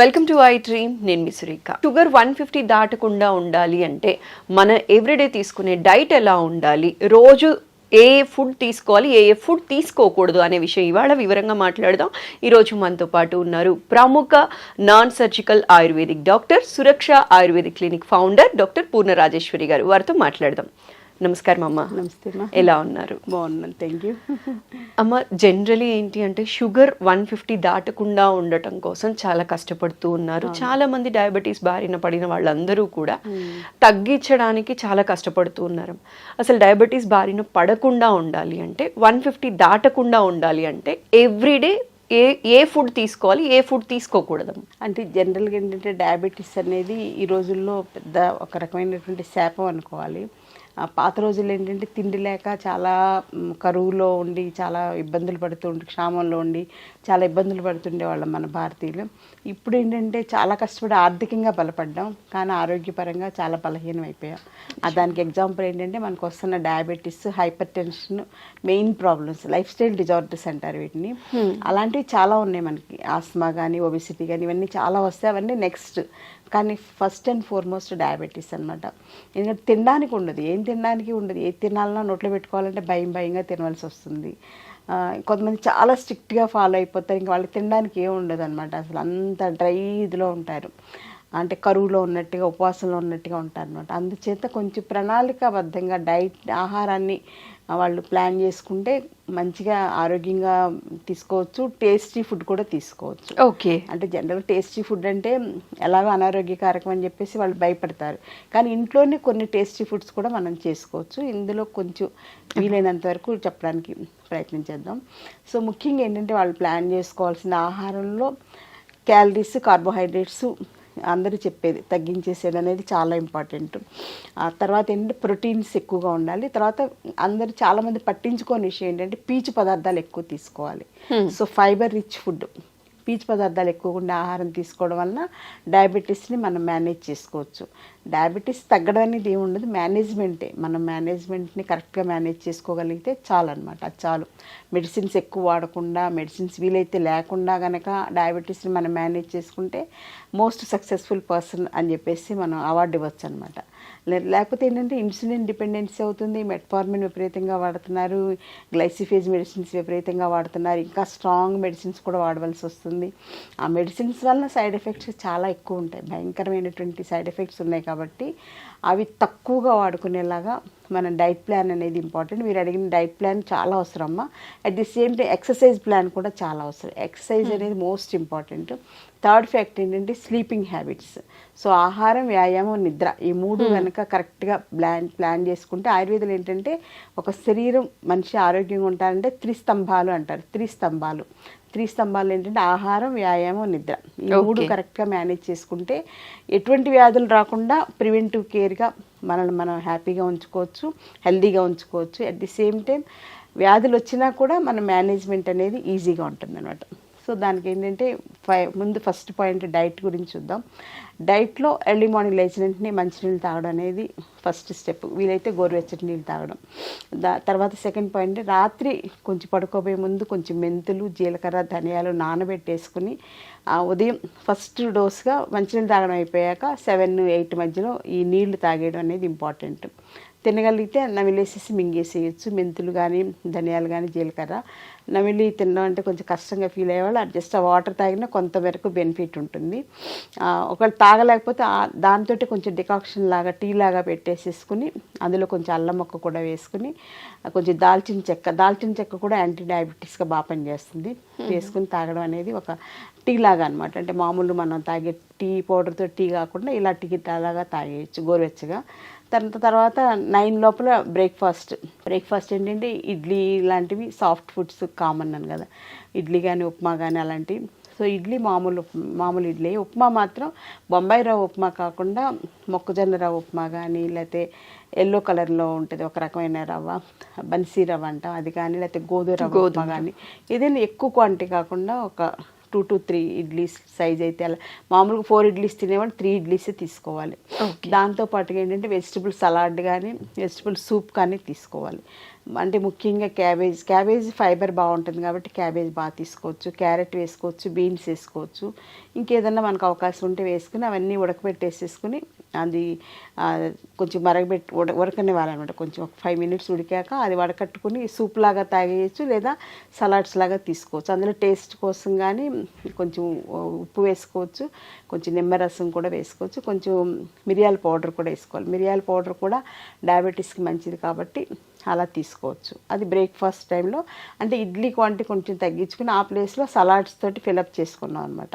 Welcome to iDream నేను మీ Surekha. Sugar one fifty దాటకుండా ఉండాలి అంటే మన ఎవ్రీడే తీసుకునే డైట్ ఎలా ఉండాలి? రోజు ఏ ఏ ఫుడ్ తీసుకోవాలి? ఏ ఏ ఫుడ్ తీసుకోకూడదు అనే విషయం ఇవాళ వివరంగా మాట్లాడదాం. ఈరోజు మనతో పాటు ఉన్నారు ప్రముఖ non surgical ayurvedic doctor Suraksha ayurvedic clinic founder doctor Purna Rajeshwari garu. వారితో మాట్లాడదాం. నమస్కారం అమ్మ. నమస్తే ఎలా ఉన్నారు? బాగున్నాను థ్యాంక్ యూ అమ్మ జనరలీ ఏంటి అంటే షుగర్ వన్ ఫిఫ్టీ దాటకుండా ఉండటం కోసం చాలా కష్టపడుతూ ఉన్నారు. చాలా మంది డయాబెటీస్ బారిన పడిన వాళ్ళందరూ కూడా తగ్గించడానికి చాలా కష్టపడుతూ ఉన్నారు. అసలు డయాబెటీస్ బారిన పడకుండా ఉండాలి అంటే వన్ ఫిఫ్టీ దాటకుండా ఉండాలి అంటే ఎవ్రీడే ఏ ఏ ఫుడ్ తీసుకోవాలి ఏ ఫుడ్ తీసుకోకూడదు అంటే జనరల్గా ఏంటంటే డయాబెటీస్ అనేది ఈ రోజుల్లో పెద్ద ఒక రకమైనటువంటి శాపం అనుకోవాలి. పాత రోజుల్లో ఏంటంటే తిండి లేక చాలా కరువులో ఉండి చాలా ఇబ్బందులు పడుతూ ఉండి క్షామంలో ఉండి చాలా ఇబ్బందులు పడుతుండే వాళ్ళం మన భారతీయులు. ఇప్పుడు ఏంటంటే చాలా కష్టపడి ఆర్థికంగా బలపడ్డాం కానీ ఆరోగ్యపరంగా చాలా బలహీనం అయిపోయాం. ఆ దానికి ఎగ్జాంపుల్ ఏంటంటే మనకు వస్తున్న diabetes hypertension main problems lifestyle disorders అంటారు వీటిని. అలాంటివి చాలా ఉన్నాయి మనకి. ఆస్మా కానీ ఒబిసిటీ కానీ ఇవన్నీ చాలా వస్తాయి. అవన్నీ నెక్స్ట్. కానీ ఫస్ట్ అండ్ ఫార్మోస్ట్ డయాబెటీస్ అనమాట ఎందుకంటే తినడానికి ఉండదు. ఏం తినడానికి ఉండదు. ఏది తినాలన్నా నోట్లో పెట్టుకోవాలంటే భయం భయంగా తినవలసి వస్తుంది. కొంతమంది చాలా స్ట్రిక్ట్గా ఫాలో అయిపోతారు. ఇంకా వాళ్ళకి తినడానికి ఏం ఉండదు అనమాట అసలు అంత డ్రై ఇదిలో ఉంటారు. అంటే కరువులో ఉన్నట్టుగా ఉపవాసంలో ఉన్నట్టుగా ఉంటారు అనమాట అందుచేత కొంచెం ప్రణాళికాబద్ధంగా డైట్ ఆహారాన్ని వాళ్ళు ప్లాన్ చేసుకుంటే మంచిగా ఆరోగ్యంగా తీసుకోవచ్చు టేస్టీ ఫుడ్ కూడా తీసుకోవచ్చు. ఓకే. అంటే జనరల్ టేస్టీ ఫుడ్ అంటే ఎలాగో అనారోగ్యకారకం అని చెప్పేసి వాళ్ళు భయపడతారు. కానీ ఇంట్లోనే కొన్ని టేస్టీ ఫుడ్స్ కూడా మనం చేసుకోవచ్చు. ఇందులో కొంచెం వీలైనంత వరకు చెప్పడానికి ప్రయత్నం చేద్దాం. సో ముఖ్యంగా ఏంటంటే వాళ్ళు ప్లాన్ చేసుకోవాల్సిన ఆహారంలో క్యాలరీస్ కార్బోహైడ్రేట్స్ అందరూ చెప్పేది తగ్గించేసేది అనేది చాలా ఇంపార్టెంట్. ఆ తర్వాత ఏంటంటే ప్రోటీన్స్ ఎక్కువగా ఉండాలి. తర్వాత అందరు చాలామంది పట్టించుకోని విషయం ఏంటంటే పీచు పదార్థాలు ఎక్కువ తీసుకోవాలి. So fibre rich food. పీచు పదార్థాలు ఎక్కువగా ఉండే ఆహారం తీసుకోవడం వలన డయాబెటీస్ని మనం మేనేజ్ చేసుకోవచ్చు. డయాబెటీస్ తగ్గడం అనేది ఏమి ఉండదు. మేనేజ్మెంటే. మనం మేనేజ్మెంట్ని కరెక్ట్గా మేనేజ్ చేసుకోగలిగితే చాలు అనమాట అది చాలు. మెడిసిన్స్ ఎక్కువ వాడకుండా మెడిసిన్స్ వీలైతే లేకుండా కనుక డయాబెటీస్ని మనం మేనేజ్ చేసుకుంటే మోస్ట్ సక్సెస్ఫుల్ పర్సన్ అని చెప్పేసి మనం అవార్డు ఇవ్వచ్చు అనమాట లేకపోతే ఏంటంటే ఇన్సులిన్ డిపెండెన్సీ అవుతుంది మెట్ఫార్మిన్ విపరీతంగా వాడుతున్నారు గ్లైసిఫేజ్ మెడిసిన్స్ విపరీతంగా వాడుతున్నారు ఇంకా స్ట్రాంగ్ మెడిసిన్స్ కూడా వాడవలసి వస్తుంది. ఆ మెడిసిన్స్ వలన సైడ్ ఎఫెక్ట్స్ చాలా ఎక్కువ ఉంటాయి. భయంకరమైనటువంటి సైడ్ ఎఫెక్ట్స్ ఉన్నాయి కాబట్టి అవి తక్కువగా వాడుకునేలాగా మన డైట్ ప్లాన్ అనేది ఇంపార్టెంట్. మీరు అడిగిన డైట్ ప్లాన్ చాలా అవసరం అమ్మా at the same time exercise plan కూడా చాలా అవసరం. ఎక్సర్సైజ్ అనేది మోస్ట్ ఇంపార్టెంట్ థర్డ్ ఫ్యాక్ట్ ఏంటంటే స్లీపింగ్ హ్యాబిట్స్ సో ఆహారం వ్యాయామం నిద్ర ఈ మూడు కనుక కరెక్ట్గా ప్లాన్ ప్లాన్ చేసుకుంటే ఆయుర్వేదం ఏంటంటే ఒక శరీరం మనిషి ఆరోగ్యంగా ఉంటారంటే త్రిస్తంభాలు అంటారు. త్రిస్తంభాలు. త్రిస్తంభాలు ఏంటంటే ఆహారం వ్యాయామం నిద్ర. ఈ మూడు. కరెక్ట్గా మేనేజ్ చేసుకుంటే ఎటువంటి వ్యాధులు రాకుండా ప్రివెంటివ్ కేర్గా మనల్ని మనం హ్యాపీగా ఉంచుకోవచ్చు హెల్దీగా ఉంచుకోవచ్చు. అట్ ది సేమ్ టైం వ్యాధులు వచ్చినా కూడా మన మేనేజ్మెంట్ అనేది ఈజీగా ఉంటుంది అనమాట సో దానికి ఏంటంటే ఫై ముందు ఫస్ట్ పాయింట్ డైట్ గురించి చూద్దాం. డైట్లో ఎర్లీ మార్నింగ్ లేచిన వెంటనే మంచినీళ్ళు తాగడం అనేది ఫస్ట్ స్టెప్. వీలైతే గోరువెచ్చటి నీళ్ళు తాగడం. దా తర్వాత సెకండ్ పాయింట్ రాత్రి కొంచెం పడుకోబోయే ముందు కొంచెం మెంతులు జీలకర్ర ధనియాలు నానబెట్టేసుకుని ఉదయం ఫస్ట్ డోస్గా మంచినీళ్ళు తాగడం అయిపోయాక సెవెన్ ఎయిట్ మధ్యలో ఈ నీళ్ళు తాగేయడం అనేది ఇంపార్టెంట్. తినగలిగితే నమిలేసేసి మింగేసేయచ్చు. మెంతులు కానీ ధనియాలు కానీ జీలకర్ర. నమిలి తినడం అంటే కొంచెం కష్టంగా ఫీల్ అయ్యేవాళ్ళు. జస్ట్ ఆ వాటర్ తాగినా కొంతవరకు బెనిఫిట్ ఉంటుంది. ఒకవేళ తాగలేకపోతే దాంతో కొంచెం డికాక్షన్ లాగా టీ లాగా పెట్టేసేసుకుని అందులో కొంచెం అల్లం మొక్క కూడా వేసుకుని కొంచెం దాల్చిన చెక్క దాల్చిన చెక్క కూడా యాంటీ డయాబెటీస్గా బాగా పనిచేస్తుంది. వేసుకుని తాగడం అనేది ఒక టీ లాగా అనమాట అంటే మామూలు మనం తాగే టీ పౌడర్తో టీ కాకుండా ఇలా టీ లాగా తాగేయచ్చు గోరువెచ్చగా. తర్వాత తర్వాత నైన్ లోపల బ్రేక్ఫాస్ట్. బ్రేక్ఫాస్ట్ ఏంటంటే ఇడ్లీ లాంటివి సాఫ్ట్ ఫుడ్స్ కామన్ అని కదా. ఇడ్లీ కానీ ఉప్మా కానీ అలాంటివి. సో ఇడ్లీ మామూలు మామూలు ఇడ్లీ. ఉప్మా మాత్రం బొంబాయి రవ్వ ఉప్మా కాకుండా మొక్కజొన్న రవ్వ ఉప్మా కానీ లేకపోతే ఎల్లో కలర్లో ఉంటుంది ఒక రకమైన రవ్వ. బన్సీ రవ్వ అంటాం అది కానీ లేకపోతే గోధుమ రవ్వ ఉప్మా కానీ ఏదైనా ఎక్కువ క్వాంటిటీ కాకుండా ఒక two to three idlis size అయితే అలా. మామూలుగా ఫోర్ ఇడ్లీస్ తినేవాళ్ళు త్రీ ఇడ్లీసే తీసుకోవాలి. దాంతో పాటుగా ఏంటంటే వెజిటబుల్ సలాడ్ కానీ వెజిటబుల్ సూప్ కానీ తీసుకోవాలి. అంటే ముఖ్యంగా క్యాబేజ్ క్యాబేజ్ ఫైబర్ బాగుంటుంది కాబట్టి క్యాబేజ్ బాగా తీసుకోవచ్చు క్యారెట్ వేసుకోవచ్చు బీన్స్ వేసుకోవచ్చు. ఇంకేదన్నా మనకు అవకాశం ఉంటే వేసుకుని అవన్నీ ఉడకబెట్టేసేసుకుని అది కొంచెం మరగబెట్టి ఉడ ఉడకనివ్వాలన్నమాట. కొంచెం ఒక ఫైవ్ మినిట్స్ ఉడికాక అది వడకట్టుకుని సూప్ లాగా తాగేయచ్చు లేదా సలాడ్స్ లాగా తీసుకోవచ్చు. అందులో టేస్ట్ కోసం కానీ కొంచెం ఉప్పు వేసుకోవచ్చు కొంచెం నిమ్మరసం కూడా వేసుకోవచ్చు కొంచెం మిరియాల పౌడర్ కూడా వేసుకోవాలి. మిరియాల పౌడర్ కూడా డయాబెటీస్కి మంచిది కాబట్టి అలా తీసుకోవచ్చు. అది బ్రేక్ఫాస్ట్ టైంలో అంటే ఇడ్లీ క్వాంటిటీ కొంచెం తగ్గించుకుని ఆ ప్లేస్లో సలాడ్స్ తోటి ఫిలప్ చేసుకున్నాం అనమాట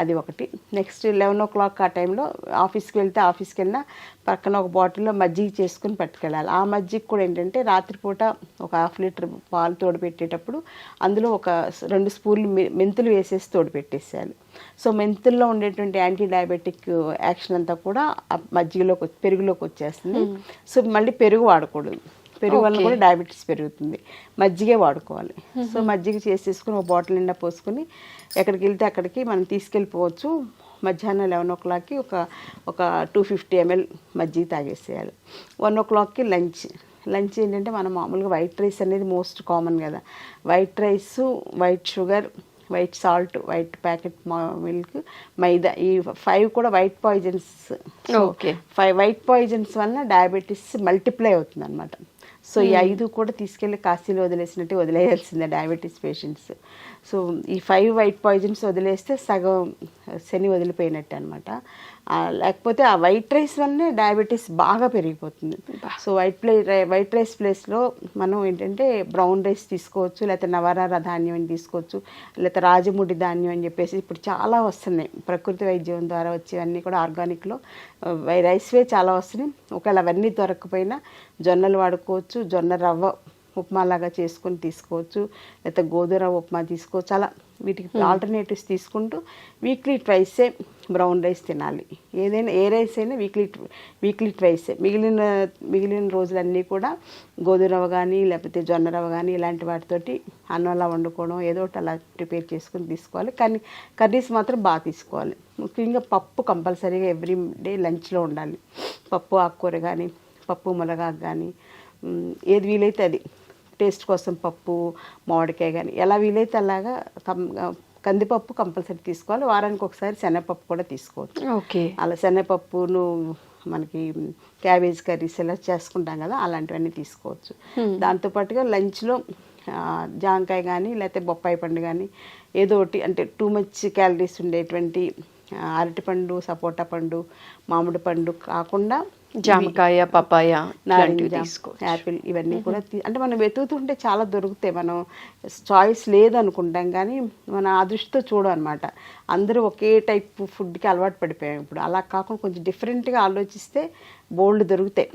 అది ఒకటి. నెక్స్ట్ లెవెన్ ఓ క్లాక్ ఆ టైంలో ఆఫీస్కి వెళ్తే ఆఫీస్కి వెళ్ళినా పక్కన ఒక బాటిల్లో మజ్జిగ చేసుకుని పట్టుకెళ్ళాలి. ఆ మజ్జిగ కూడా ఏంటంటే రాత్రిపూట ఒక హాఫ్ లీటర్ పాలు తోడు పెట్టేటప్పుడు అందులో ఒక రెండు స్పూన్లు మెంతులు వేసేసి తోడు పెట్టేసేయాలి సో మెంతుల్లో ఉండేటువంటి యాంటీ డయాబెటిక్ యాక్షన్ అంతా కూడా మజ్జిగలోకి పెరుగులోకి వచ్చేస్తుంది. సో మళ్ళీ పెరుగు వాడకూడదు. పెరుగు వల్ల కూడా డయాబెటీస్ పెరుగుతుంది. మజ్జిగే వాడుకోవాలి. సో మజ్జిగ చేసేసుకుని ఒక బాటిల్ నిండా పోసుకుని ఎక్కడికి వెళ్తే అక్కడికి మనం తీసుకెళ్ళిపోవచ్చు. మధ్యాహ్నం లెవెన్ ఓ క్లాక్కి ఒక ఒక టూ ఫిఫ్టీ ఎంఎల్ మజ్జిగ తాగేసేయాలి. వన్ ఓ క్లాక్కి లంచ్ లంచ్ ఏంటంటే మనం మామూలుగా వైట్ రైస్ అనేది మోస్ట్ కామన్ కదా. White rice white sugar white salt white packet milk maida ఈ ఫైవ్ కూడా white poisons Okay. Five white poisons వలన డయాబెటీస్ మల్టిప్లై అవుతుంది అనమాట సో ఈ ఐదు కూడా తీసుకెళ్ళి కాశీలో వదిలేసినట్టు వదిలేయాల్సిందే డయాబెటీస్ పేషెంట్స్ సో ఈ ఫైవ్ వైట్ పాయిజన్స్ వదిలేస్తే సగం శని వదిలిపోయినట్టు అనమాట లేకపోతే ఆ వైట్ రైస్ వల్లనే డయాబెటీస్ బాగా పెరిగిపోతుంది. So white play white rice ప్లేస్లో మనం ఏంటంటే బ్రౌన్ రైస్ తీసుకోవచ్చు లేకపోతే నవరార ధాన్యం అని తీసుకోవచ్చు లేకపోతే రాజముడి ధాన్యం అని చెప్పేసి ఇప్పుడు చాలా వస్తున్నాయి. ప్రకృతి వైద్యం ద్వారా వచ్చేవన్నీ కూడా ఆర్గానిక్లో. రైస్వే చాలా వస్తున్నాయి. ఒకవేళ అవన్నీ దొరకకపోయినా జొన్నలు వాడుకోవచ్చు జొన్న రవ్వ ఉప్మా లాగా చేసుకొని తీసుకోవచ్చు లేకపోతే గోధుమ రవ్వ ఉప్మా తీసుకోవచ్చు అలా వీటికి ఆల్టర్నేటివ్స్ తీసుకుంటూ వీక్లీ ట్వైసే బ్రౌన్ రైస్ తినాలి. ఏదైనా ఏ రైస్ అయినా వీక్లీ వీక్లీ ట్వైసే మిగిలిన మిగిలిన రోజులన్నీ కూడా గోధుమ రవ్వ కానీ లేకపోతే జొన్న రవ్వ కానీ ఇలాంటి వాటితోటి అన్నంలా వండుకోవడం ఏదో ఒకటి అలా ప్రిపేర్ చేసుకుని తీసుకోవాలి. కానీ కర్రీస్ మాత్రం బాగా తీసుకోవాలి. ముఖ్యంగా పప్పు కంపల్సరీగా ఎవ్రీ డే లంచ్లో ఉండాలి. పప్పు ఆకుకూర కానీ పప్పు మునగాకు కానీ ఏది వీలైతే అది. టేస్ట్ కోసం పప్పు మామిడికాయ కానీ ఎలా వీలైతే అలాగా కందిపప్పు కంపల్సరీ తీసుకోవాలి. వారానికి ఒకసారి శనగపప్పు కూడా తీసుకోవచ్చు. ఓకే. అలా శనగపప్పును మనకి క్యాబేజ్ కర్రీస్ ఇలా చేసుకుంటాం కదా అలాంటివన్నీ తీసుకోవచ్చు. దాంతోపాటుగా లంచ్లో జాంకాయ కానీ లేకపోతే బొప్పాయి పండు కానీ ఏదో ఒకటి అంటే టూ మచ్ క్యాలరీస్ ఉండేటువంటి అరటిపండు సపోటా పండు మామిడి పండు కాకుండా జామకాయ పపాయ ఇలాంటివి తీసుకోవచ్చు. యాపిల్ ఇవన్నీ కూడా అంటే మనం వెతుకుతుంటే చాలా దొరుకుతాయి. మనం చాయిస్ లేదనుకుంటాం కానీ మన ఆ దృష్టితో చూడం అనమాట అందరూ ఒకే టైప్ ఫుడ్కి అలవాటు పడిపోయాం ఇప్పుడు. అలా కాకుండా కొంచెం డిఫరెంట్గా ఆలోచిస్తే బోల్డ్ దొరుకుతాయి.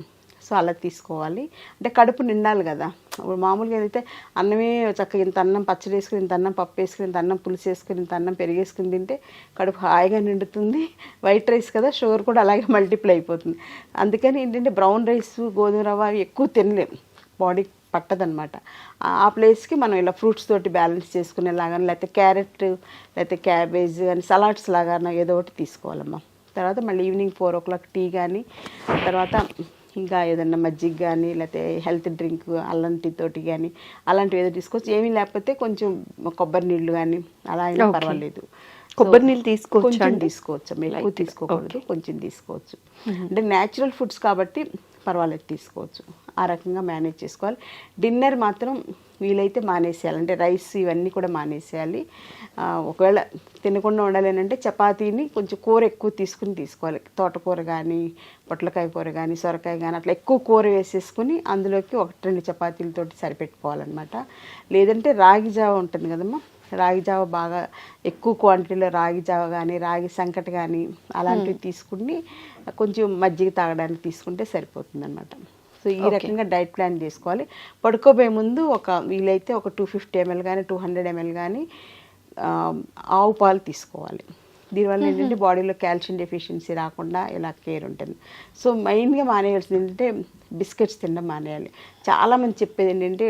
సో అలా తీసుకోవాలి. అంటే కడుపు నిండాలి కదా. ఇప్పుడు మామూలుగా ఏదైతే అన్నమే చక్కగా ఇంత అన్నం పచ్చడి వేసుకుని ఇంత అన్నం పప్పు వేసుకుని ఇంత అన్నం పులుసు వేసుకుని ఇంత అన్నం పెరిగేసుకుని తింటే కడుపు హాయిగా నిండుతుంది. వైట్ రైస్ కదా షుగర్ కూడా అలాగే మల్టిప్లై అయిపోతుంది. అందుకని ఏంటంటే బ్రౌన్ రైస్ గోధుమ రవ్వ అవి ఎక్కువ తినలేం. బాడీకి పట్టదనమాట ఆ ప్లేస్కి మనం ఇలా ఫ్రూట్స్ తోటి బ్యాలెన్స్ చేసుకునేలాగా లేకపోతే క్యారెట్ లేకపోతే క్యాబేజ్ కానీ సలాడ్స్ లాగా ఏదో ఒకటి తీసుకోవాలమ్మా. తర్వాత మళ్ళీ evening four o'clock tea కానీ తర్వాత ఇంకా ఏదన్నా మజ్జిగ కానీ లేకపోతే హెల్త్ డ్రింక్ అల్లం టీ తోటి కానీ అలాంటివి ఏదో తీసుకోవచ్చు. ఏమీ లేకపోతే కొంచెం కొబ్బరి నీళ్ళు కానీ అలా అయినా. పర్వాలేదు. కొబ్బరి నీళ్ళు తీసుకోవచ్చా? తీసుకోవచ్చు. ఎక్కువ. తీసుకోకూడదు. కొంచెం తీసుకోవచ్చు. అంటే న్యాచురల్ ఫుడ్స్ కాబట్టి పర్వాలేదు తీసుకోవచ్చు. ఆ రకంగా మేనేజ్ చేసుకోవాలి. డిన్నర్ మాత్రం వీలైతే మానేసేయాలి. అంటే రైస్ ఇవన్నీ కూడా మానేసేయాలి. ఒకవేళ తినకుండా ఉండాలేనంటే చపాతీని కొంచెం కూర ఎక్కువ తీసుకుని తీసుకోవాలి. తోటకూర కానీ పొట్లకాయ కూర కానీ సొరకాయ కానీ అట్లా ఎక్కువ కూర వేసేసుకుని అందులోకి ఒకటి రెండు చపాతీలతోటి సరిపెట్టుకోవాలన్నమాట. లేదంటే రాగి జావ ఉంటుంది కదమ్మా రాగి జావ బాగా ఎక్కువ క్వాంటిటీలో రాగి జావ కానీ రాగి సంకటి కానీ అలాంటివి తీసుకుని కొంచెం మజ్జిగ తాగడానికి తీసుకుంటే సరిపోతుంది అనమాట సో ఈ రకంగా డైట్ ప్లాన్ చేసుకోవాలి. పడుకోబోయే ముందు ఒక వీలైతే ఒక టూ ఫిఫ్టీ ఎంఎల్ కానీ టూ హండ్రెడ్ ఎంఎల్ కానీ ఆవు పాలు తీసుకోవాలి. దీనివల్ల ఏంటంటే బాడీలో కాల్షియం డెఫిషియన్సీ రాకుండా ఇలా కేర్ ఉంటుంది. సో మెయిన్గా మానేయాల్సింది ఏంటంటే బిస్కెట్స్ తినడం మానేయాలి. చాలామంది చెప్పేది ఏంటంటే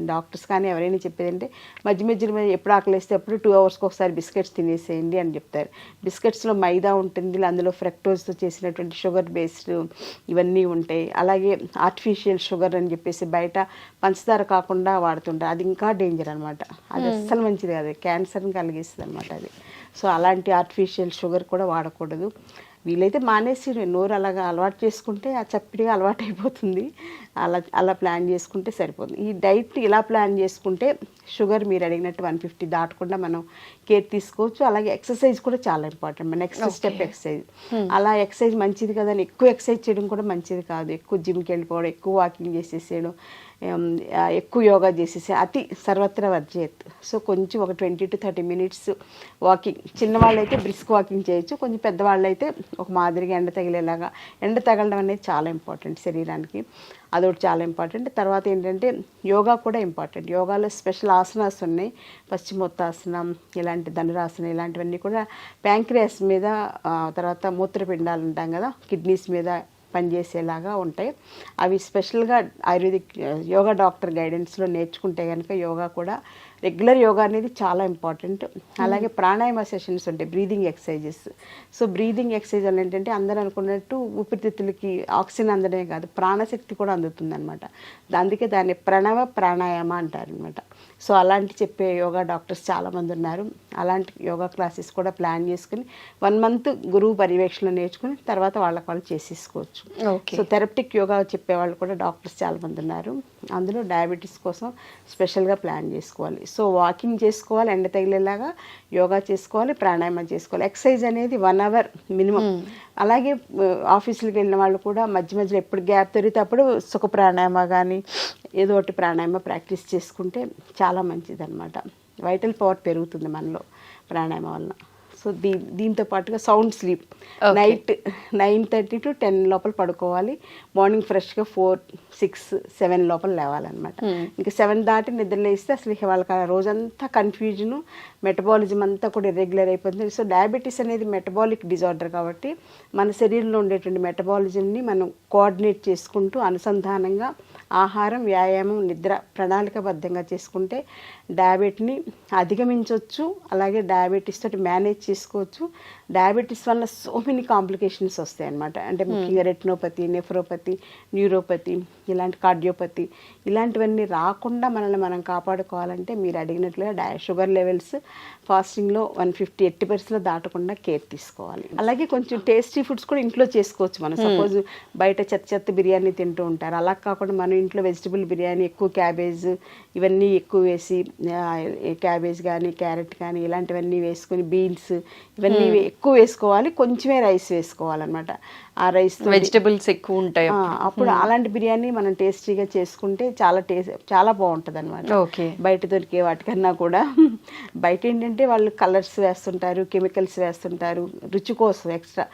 డాక్టర్స్ కానీ ఎవరైనా చెప్పేది అంటే మధ్య మధ్యలో ఎప్పుడు ఆకలిస్తే అప్పుడు టూ అవర్స్కి ఒకసారి బిస్కెట్స్ తినేసేయండి అని చెప్తారు. బిస్కెట్స్లో మైదా ఉంటుంది అందులో ఫ్రక్టోజ్తో చేసినటువంటి షుగర్ బేస్డ్ ఇవన్నీ ఉంటాయి. అలాగే ఆర్టిఫిషియల్ షుగర్ అని చెప్పేసి బయట పంచదార కాకుండా వాడుతుంటారు. అది ఇంకా డేంజర్ అనమాట అది అస్సలు మంచిది కాదు. క్యాన్సర్ని కలిగిస్తుంది అనమాట అది. సో అలాంటి ఆర్టిఫిషియల్ షుగర్ కూడా వాడకూడదు. వీలైతే మానేసి నోరు అలాగా అలవాటు చేసుకుంటే ఆ చప్పిడిగా అలవాటు అయిపోతుంది అలా అలా ప్లాన్ చేసుకుంటే సరిపోతుంది. ఈ డైట్ ఇలా ప్లాన్ చేసుకుంటే షుగర్ మీరు అడిగినట్టు వన్ ఫిఫ్టీ దాటకుండా మనం కేర్ తీసుకోవచ్చు. అలాగే ఎక్సర్సైజ్ కూడా చాలా ఇంపార్టెంట్. మన నెక్స్ట్ స్టెప్ ఎక్సర్సైజ్. అలా ఎక్సర్సైజ్ మంచిది కదా అని ఎక్కువ ఎక్సర్సైజ్ చేయడం కూడా మంచిది కాదు. ఎక్కువ జిమ్కి వెళ్ళిపోవడం ఎక్కువ వాకింగ్ చేసేసేయడం ఎక్కువ యోగా చేసేసి అతి సర్వత్ర వర్జేత్. సో కొంచెం ఒక twenty to thirty minutes walking. చిన్నవాళ్ళు అయితే బ్రిస్క్ వాకింగ్ చేయొచ్చు. కొంచెం పెద్దవాళ్ళు అయితే ఒక మాదిరిగా ఎండ తగిలేలాగా ఎండ తగలడం అనేది చాలా ఇంపార్టెంట్ శరీరానికి. అదొకటి చాలా ఇంపార్టెంట్. తర్వాత ఏంటంటే యోగా కూడా ఇంపార్టెంట్. యోగాలో స్పెషల్ ఆసనాస్ ఉన్నాయి. పశ్చిమోత్తాసనం ఇలాంటి ధనురాసనం ఇలాంటివన్నీ కూడా ప్యాంక్రియాస్ మీద తర్వాత మూత్రపిండాలు ఉంటాం కదా కిడ్నీస్ మీద పనిచేసేలాగా ఉంటాయి. అవి స్పెషల్గా ఆయుర్వేదిక్ యోగా డాక్టర్ గైడెన్స్లో నేర్చుకుంటే కనుక యోగా కూడా రెగ్యులర్ యోగా అనేది చాలా ఇంపార్టెంట్. అలాగే ప్రాణాయామ సెషన్స్ ఉంటాయి breathing exercises. So breathing exercise అని ఏంటంటే అందరూ అనుకున్నట్టు ఊపిరితిత్తులకి ఆక్సిజన్ అందడమే కాదు ప్రాణశక్తి కూడా అందుతుంది అనమాట అందుకే దాన్ని ప్రణవ ప్రాణాయామ అంటారు అనమాట సో అలాంటి చెప్పే యోగా డాక్టర్స్ చాలామంది ఉన్నారు. అలాంటి యోగా క్లాసెస్ కూడా ప్లాన్ చేసుకుని వన్ మంత్ గురువు పర్యవేక్షణ నేర్చుకుని తర్వాత వాళ్ళకి వాళ్ళు చేసేసుకోవచ్చు. సో థెరప్టిక్ యోగా చెప్పే వాళ్ళు కూడా డాక్టర్స్ చాలా మంది ఉన్నారు. అందులో డయాబెటీస్ కోసం స్పెషల్గా ప్లాన్ చేసుకోవాలి. సో వాకింగ్ చేసుకోవాలి ఎండ తగిలేలాగా యోగా చేసుకోవాలి ప్రాణాయామం చేసుకోవాలి. ఎక్సర్సైజ్ అనేది వన్ అవర్ మినిమం. అలాగే ఆఫీసులకు వెళ్ళిన వాళ్ళు కూడా మధ్య మధ్యలో ఎప్పుడు గ్యాప్ దొరికితే అప్పుడు సుఖ ప్రాణాయామ కానీ ఏదో ఒకటి ప్రాణాయామ ప్రాక్టీస్ చేసుకుంటే చాలా మంచిది అనమాట వైటల్ పవర్ పెరుగుతుంది మనలో ప్రాణాయామం వలన. సో దీ దీంతో పాటుగా sound sleep. Night nine thirty to ten లోపల పడుకోవాలి. మార్నింగ్ ఫ్రెష్గా ఫోర్ సిక్స్ సెవెన్ లోపల లేవాలన్నమాట. ఇంకా సెవెన్ దాటి నిద్ర లేస్తే అసలు వాళ్ళకి ఆ రోజంతా కన్ఫ్యూజన్ మెటబాలిజం అంతా కూడా ఇర్రెగ్యులర్ అయిపోతుంది. సో డయాబెటీస్ అనేది మెటబాలిక్ డిజార్డర్ కాబట్టి మన శరీరంలో ఉండేటువంటి మెటబాలిజంని మనం కోఆర్డినేట్ చేసుకుంటూ అనుసంధానంగా ఆహారం వ్యాయామం నిద్ర ప్రణాళికబద్ధంగా చేసుకుంటే డయాబెట్ని అధిగమించవచ్చు. అలాగే డయాబెటీస్ తోటి మేనేజ్ చేసుకోవచ్చు. డయాబెటీస్ వల్ల సో మెనీ కాంప్లికేషన్స్ వస్తాయి అన్నమాట అంటే ముఖ్యంగా రెటినోపతి నెఫ్రోపతి న్యూరోపతి ఇలాంటి కార్డియోపతి ఇలాంటివన్నీ రాకుండా మనల్ని మనం కాపాడుకోవాలంటే మీరు అడిగినట్లుగా డయా షుగర్ లెవెల్స్ ఫాస్టింగ్లో వన్ ఫిఫ్టీ ఎట్టి పర్సెంట్లో దాటకుండా కేర్ తీసుకోవాలి. అలాగే కొంచెం టేస్టీ ఫుడ్స్ కూడా ఇంట్లో చేసుకోవచ్చు మనం. సపోజ్ బయట చెత్త చెత్త బిర్యానీ తింటూ ఉంటారు. అలా కాకుండా మనం ఇంట్లో వెజిటబుల్ బిర్యానీ ఎక్కువ క్యాబేజ్ ఇవన్నీ ఎక్కువ వేసి క్యాబేజ్ కానీ క్యారెట్ కానీ ఇలాంటివన్నీ వేసుకొని బీన్స్ ఇవన్నీ వే- ఎక్కువ వేసుకోవాలి. కొంచెమే రైస్ వేసుకోవాలన్నమాట. ఆ రైస్ వెజిటబుల్స్ ఎక్కువ ఉంటాయి అప్పుడు. అలాంటి బిర్యానీ మనం టేస్టీగా చేసుకుంటే చాలా టేస్ట్ చాలా బాగుంటుంది అనమాట ఓకే. బయట దొరికే వాటికన్నా కూడా. బయట ఏంటంటే వాళ్ళు కలర్స్ వేస్తుంటారు కెమికల్స్ వేస్తుంటారు రుచి కోసం ఎక్స్ట్రా